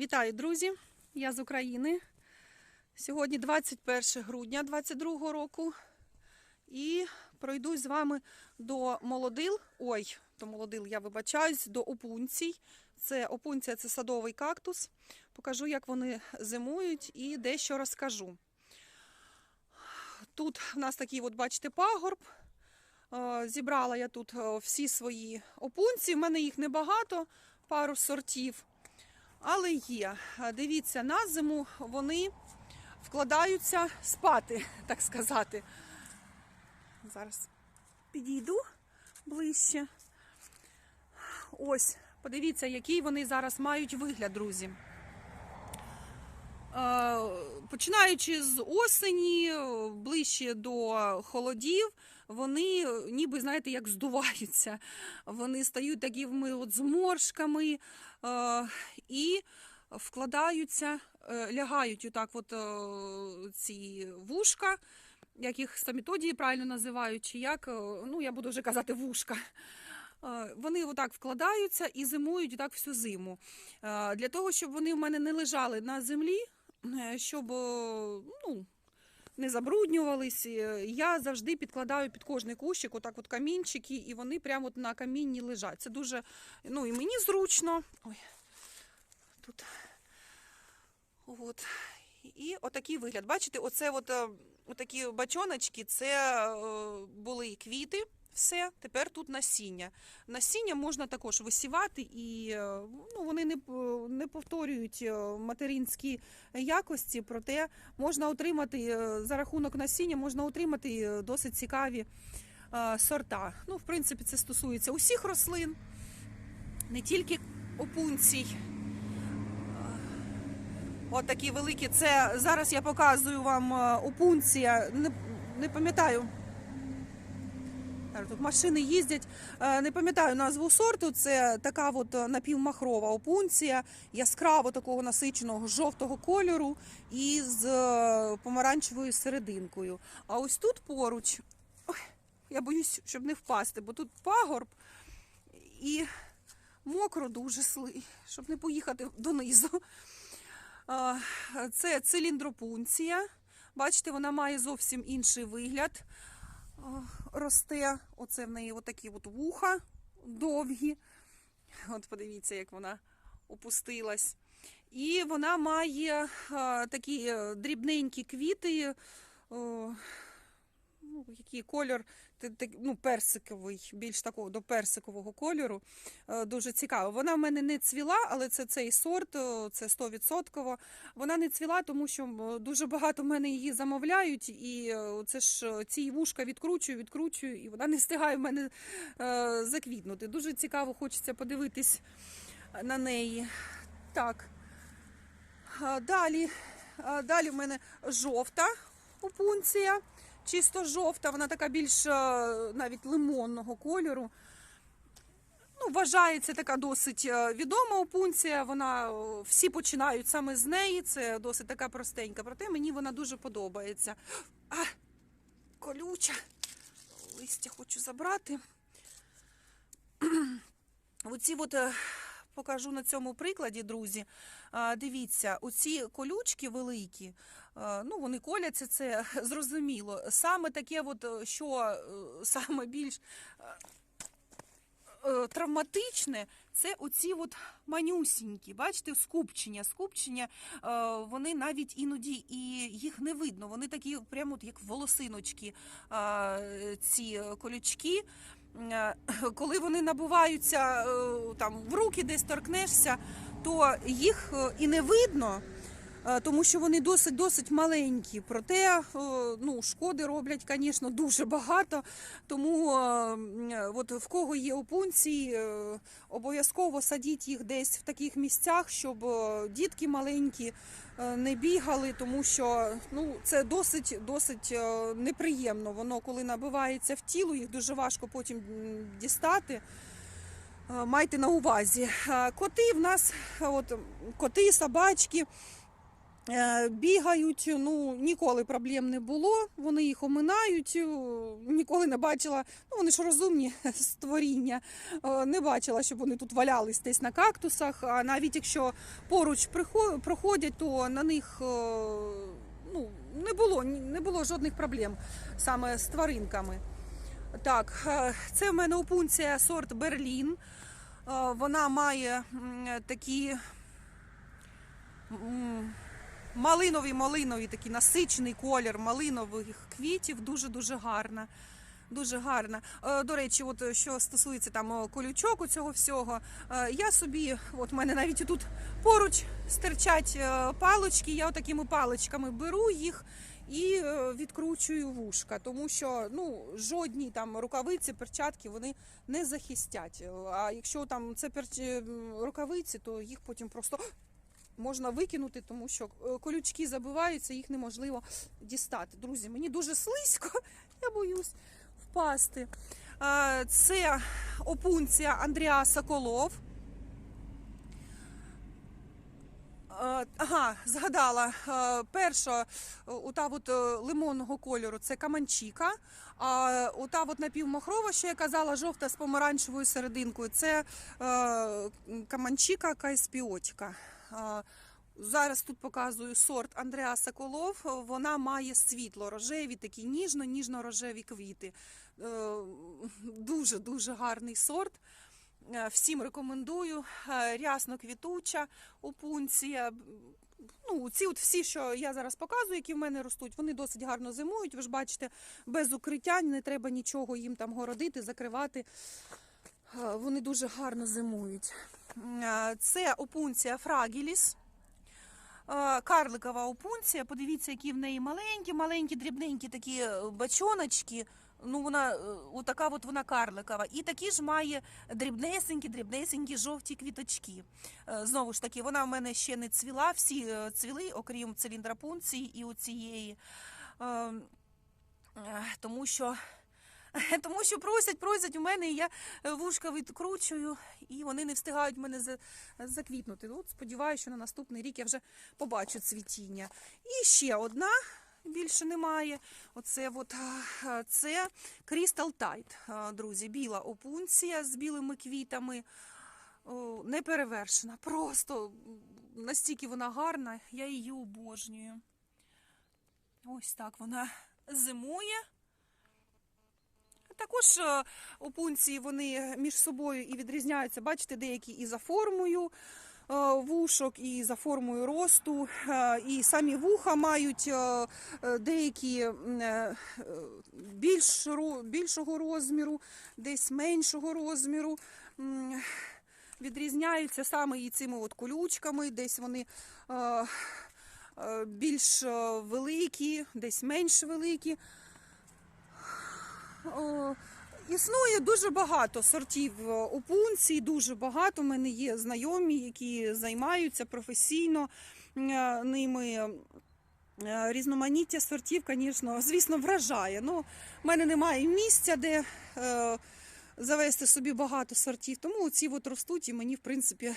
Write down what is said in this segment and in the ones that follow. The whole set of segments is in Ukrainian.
Вітаю, друзі! Я з України. Сьогодні 21 грудня 2022 року. І пройдусь з вами до молодил. Ой, до молодил, я вибачаюсь, до опунцій. Це опунція це садовий кактус. Покажу, як вони зимують і дещо розкажу. Тут в нас такий, от, бачите, пагорб. Е, Зібрала я тут е, всі свої опунці. В мене їх небагато, пару сортів. Але є. Дивіться, на зиму вони вкладаються спати, так сказати. Зараз підійду ближче. Ось, подивіться, який вони зараз мають вигляд, друзі. Починаючи з осені, ближче до холодів, вони е, ніби, знаєте, як здуваються. Вони стають такими от зморшками е, і вкладаються, е, лягають отак от е, ці вушка, як їх стамітодії правильно називають, чи як, е, ну я буду вже казати вушка. Е, Вони отак вкладаються і зимують так всю зиму. Для того, щоб вони в мене не лежали на землі, щоб ну, не забруднювались, е, я завжди підкладаю під кожний кущик отак от камінчики, і вони прямо от на камінні лежать. Це дуже ну, і мені зручно. Ой, тут. От. І отакий вигляд. Бачите, оце от, е, отакі бачоночки, це е, були квіти. Все, тепер тут насіння. Насіння можна також висівати, і е, ну, вони не, не повторюють е, материнські якості, проте можна отримати е, за рахунок насіння, можна отримати е, досить цікаві е, сорта. Ну, в принципі, це стосується усіх рослин, не тільки опунцій. От такі великі. Це зараз я показую вам е, опунція. Не, не пам'ятаю. Тут машини їздять. Е, Не пам'ятаю назву сорту. Це така от е, напівмахрова опунція, яскраво такого насиченого жовтого кольору і з е, помаранчевою серединкою. А ось тут поруч, я боюсь, щоб не впасти, бо тут пагорб і мокро дуже сли, щоб не поїхати донизу. Це циліндропунція. Бачите, вона має зовсім інший вигляд. Росте. Оце в неї отакі от вуха довгі. От подивіться, як вона опустилась. І вона має такі е, дрібненькі квіти. Який кольор ну, персиковий, більш такого до персикового кольору. Е, Дуже цікаво. Вона в мене не цвіла, але це цей сорт, це 100%. Вона не цвіла, тому що дуже багато в мене її замовляють, і е, це ж е, ці вушка відкручую, відкручую, і вона не встигає в мене е, заквітнути. Дуже цікаво, хочеться подивитись на неї. Так. Далі, далі в мене жовта опунція, чисто жовта, вона така більш е, навіть лимонного кольору. Ну, вважається така досить е, відома опунція. Вона е, всі починають саме з неї. Це досить така простенька. Проте мені вона дуже подобається. А, колюча. Листя хочу забрати. Оці от покажу на цьому прикладі, друзі. Дивіться, оці колючки великі, ну вони коляться, це зрозуміло. Саме таке, от, е, що е, саме більш е, травматичне, це оці от манюсінькі, бачите, скупчення. Скупчення, вони навіть іноді і їх не видно. Вони такі прямо як волосиночки, ці колючки. Е, Коли вони набуваються е, там в руки, десь торкнешся, то їх е, і не видно. Е, Тому що вони досить досить маленькі. Проте е, ну, шкоди роблять, звісно, дуже багато. Тому е, от в кого є опунції, обов'язково садіть їх десь в таких місцях, щоб дітки маленькі не бігали, тому що ну, це досить досить неприємно. Воно коли набивається в тіло, їх дуже важко потім дістати. Майте на увазі. Коти в нас, от, коти, собачки. Е, Бігають, ну ніколи проблем не було. Вони їх оминають. е, Ніколи не бачила. Ну вони ж розумні створіння. Е, Не бачила, щоб вони тут валялись десь на кактусах. А навіть якщо поруч проходять, то на них ну, не було не було жодних проблем саме з тваринками. Так, це в мене опунція сорт Берлін. Вона має такі м, малинові, малинові такий насичений колір малинових квітів, дуже дуже гарна. Дуже гарна. Е, До речі, от е, що стосується там е, колючок у цього всього, я собі, от мене навіть тут поруч стирчать палочки, я отакими паличками беру їх і відкручую вушка, тому що ну жодні там рукавиці, перчатки вони не захистять. А якщо там це перч... рукавиці, то їх потім просто можна викинути, тому що е, колючки забиваються, їх неможливо дістати. Друзі, мені дуже слизько, я боюсь впасти. Це опунція Андріа Соколов. Ага, згадала. Перша, е, ота от е, лимонного кольору це каманчіка. А ота от напівмахрова, що я казала, жовта з помаранчевою серединкою, це каманчіка кайспіотіка. Зараз тут показую сорт Андреа Соколов. Вона має світло рожеві, такі ніжно-ніжно-рожеві квіти. Дуже дуже гарний сорт. Е, Всім рекомендую. Е, Рясно квітуча опунція. Ну, ці от всі, що я зараз показую, які в мене ростуть, вони досить гарно зимують. Ви ж бачите, без укриття не треба нічого їм там городити, закривати. Е, Вони дуже гарно зимують. Е, Це опунція фрагіліс. Е, Карликова опунція. Подивіться, які в неї маленькі, маленькі, дрібненькі такі бачоночки. Ну, вона отака от вона карликова. І такі ж має дрібнесенькі, дрібнесенькі жовті квіточки. Знову ж таки, вона в мене ще не цвіла, всі цвіли, окрім циліндра пунції і оцієї. Е, е, Тому що, тому що просять, просять у мене, і я е, вушка відкручую, і вони не встигають мене заквітнути. Ну, От сподіваюся, що на наступний рік я вже побачу цвітіння. І ще одна. Більше немає. Оце от, це Crystal Tide, друзі. Біла опунція з білими квітами. Не перевершена. Просто настільки вона гарна, я її обожнюю. Ось так вона зимує. Також е, опунції вони між собою і відрізняються. Бачите, деякі і за формою е, вушок, і за формою росту, е, і самі вуха мають е, е, деякі е, е, більшого розміру, десь меншого розміру. Відрізняються саме і цими от колючками, десь вони е, е, більш е, великі, десь менш великі. О, Існує дуже багато сортів е, опунцій, дуже багато. У мене є знайомі, які займаються професійно е, ними. Е, Різноманіття сортів, звісно, звісно, вражає. Ну, в мене немає місця, де е, завести собі багато сортів, тому ці от ростуть і мені, в принципі,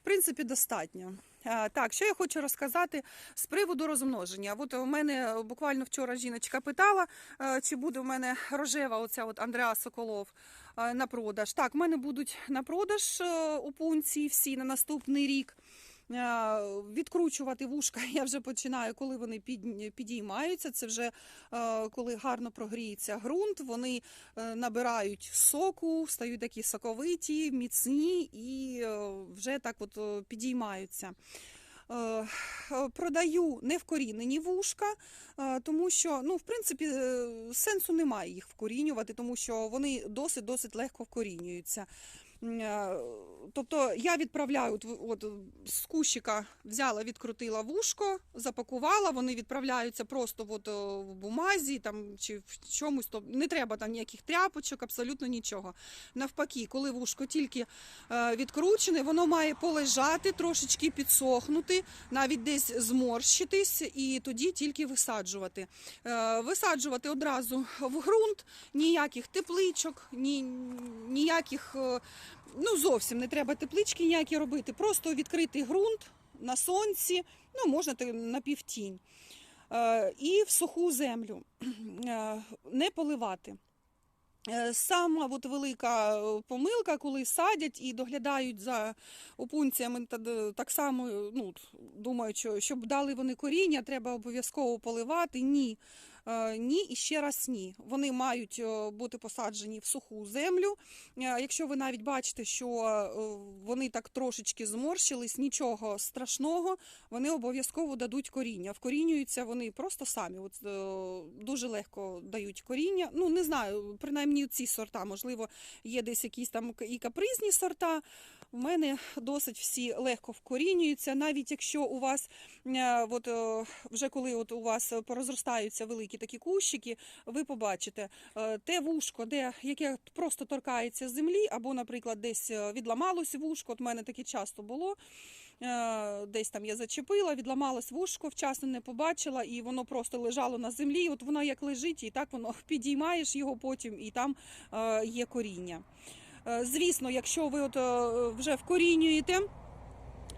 в принципі, достатньо. Е, Так, що я хочу розказати з приводу розмноження. От у мене буквально вчора жіночка питала, е, чи буде в мене рожева оця от Андреа Соколов е, на продаж. Так, в мене будуть на продаж опунції всі на наступний рік. Е, Відкручувати вушка я вже починаю, коли вони підіймаються. Це вже е, коли гарно прогріється ґрунт, вони е, набирають соку, стають такі соковиті, міцні і вже так от підіймаються. Продаю невкорінені вушка, е, тому що, ну, в принципі, сенсу немає їх вкорінювати, тому що вони досить-досить легко вкорінюються. Е, Тобто я відправляю от, от з кущика взяла, відкрутила вушко, запакувала, вони відправляються просто от, в бумазі там, чи в чомусь, то не треба там ніяких тряпочок, абсолютно нічого. Навпаки, коли вушко тільки е, відкручене, воно має полежати, трошечки підсохнути, навіть десь зморщитись, і тоді тільки висаджувати. Е, висаджувати одразу в ґрунт, ніяких тепличок, ні, ніяких. Ну, зовсім не треба теплички ніякі робити. Просто відкритий ґрунт на сонці, ну, можна на півтінь. Е, І в суху землю Е, не поливати. Е, Сама от велика помилка, коли садять і доглядають за опунціями, так само ну, думають, що щоб дали вони коріння, треба обов'язково поливати. Ні. Е, Ні і ще раз ні. Вони мають е, бути посаджені в суху землю. Е, Якщо ви навіть бачите, що вони так трошечки зморщились, нічого страшного, вони обов'язково дадуть коріння. Вкорінюються вони просто самі. От, дуже легко дають коріння. Ну, не знаю, принаймні ці сорта, можливо, є десь якісь там і капризні сорта. У мене досить всі легко вкорінюються, навіть якщо у вас е, от, е, вже коли от у вас порозростаються великі такі кущики, ви побачите е, те вушко, де яке просто торкається землі, або, наприклад, десь відламалось вушко. От в мене таке часто було. Десь там я зачепила, відламалось вушко, вчасно не побачила, і воно просто лежало на землі. От воно як лежить, і так воно підіймаєш його потім, і там є коріння. Е, Звісно, якщо ви от е, вже вкорінюєте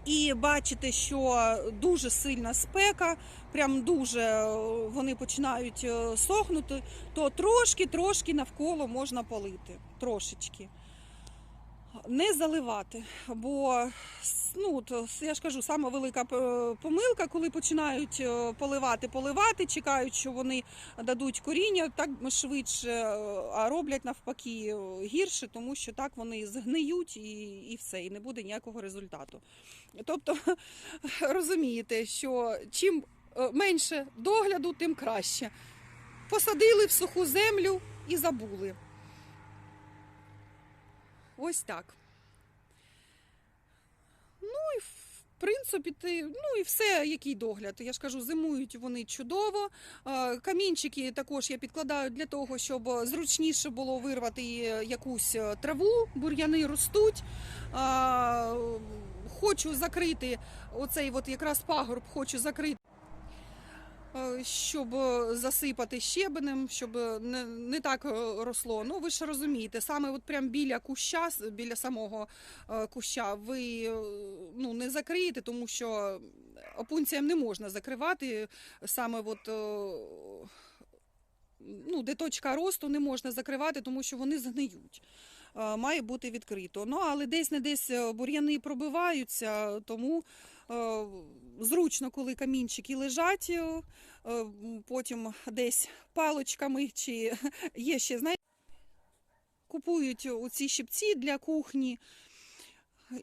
і бачите, що дуже сильна спека, прям дуже е, вони починають сохнути, то трошки-трошки навколо можна полити. Трошечки. Не заливати, бо ну, я ж кажу, сама велика е, помилка, коли починають е, поливати, поливати, чекають, що вони дадуть коріння так швидше, е, а роблять навпаки гірше, тому що так вони згниють і, і все, і не буде ніякого результату. Тобто розумієте, що чим менше догляду, тим краще. Посадили в суху землю і забули. Ось так. Ну і в принципі, ти, ну і все, який догляд. Я ж кажу, зимують вони чудово. Е, Камінчики також я підкладаю для того, щоб зручніше було вирвати якусь е, траву, бур'яни ростуть. Е, Хочу закрити оцей от якраз пагорб, хочу закрити. Е, Щоб е, засипати щебенем, щоб не, не так е, росло. Ну ви ж розумієте, саме от прям біля куща, біля самого куща, ви ну, не закриєте, тому що опунціям не можна закривати. Саме от, ну, де точка росту не можна закривати, тому що вони згниють. Має бути відкрито. Ну, але десь не десь бур'яни пробиваються, тому зручно, коли камінчики лежать, е, потім десь паличками чи є ще, знаєте, купують оці щипці для кухні.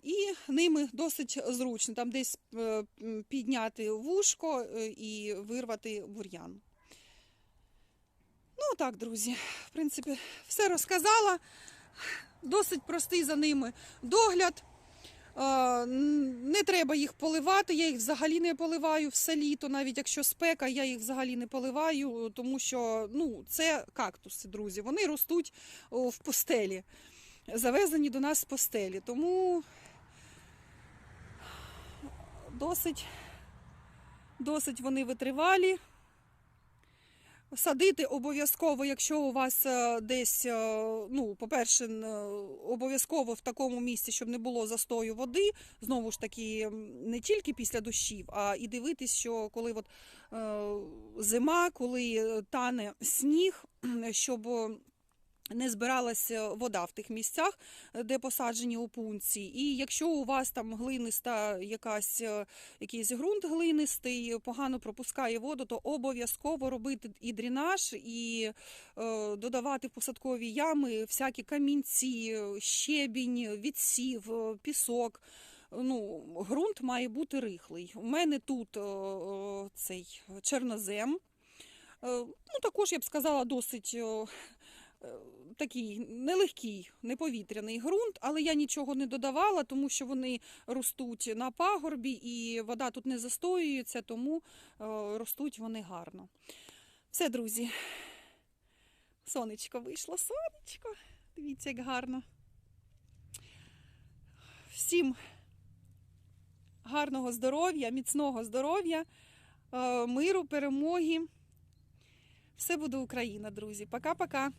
І ними досить зручно там десь е, підняти вушко е, і вирвати бур'ян. Ну так, друзі, в принципі, все розказала. Досить простий за ними догляд. Не треба їх поливати, я їх взагалі не поливаю все літо, навіть якщо спека, я їх взагалі не поливаю, тому що ну, це кактуси, друзі. Вони ростуть в постелі, завезені до нас з постелі. Тому досить, досить вони витривалі. Садити обов'язково, якщо у вас е, десь, е, ну, по-перше, е, обов'язково в такому місці, щоб не було застою води. Знову ж таки, не тільки після дощів, а і дивитись, що коли от, зима, коли тане сніг, щоб не збиралася вода в тих місцях, е, де посаджені опунці. І якщо у вас там глиниста якась, е, якийсь ґрунт глинистий, погано пропускає воду, то обов'язково робити і дренаж, і е, додавати в посадкові ями всякі камінці, е, щебінь, відсів, е, пісок. Ну, ґрунт має бути рихлий. У мене тут е, е, цей чорнозем. Е, Ну, також я б сказала, досить е, е, такий нелегкий, неповітряний ґрунт, але я нічого не додавала, тому що вони ростуть на пагорбі і вода тут не застоюється, тому е, ростуть вони гарно. Все, друзі. Сонечко вийшло, сонечко. Дивіться, як гарно. Всім гарного здоров'я, міцного здоров'я, е, миру, перемоги. Все буде Україна, друзі. Пока-пока.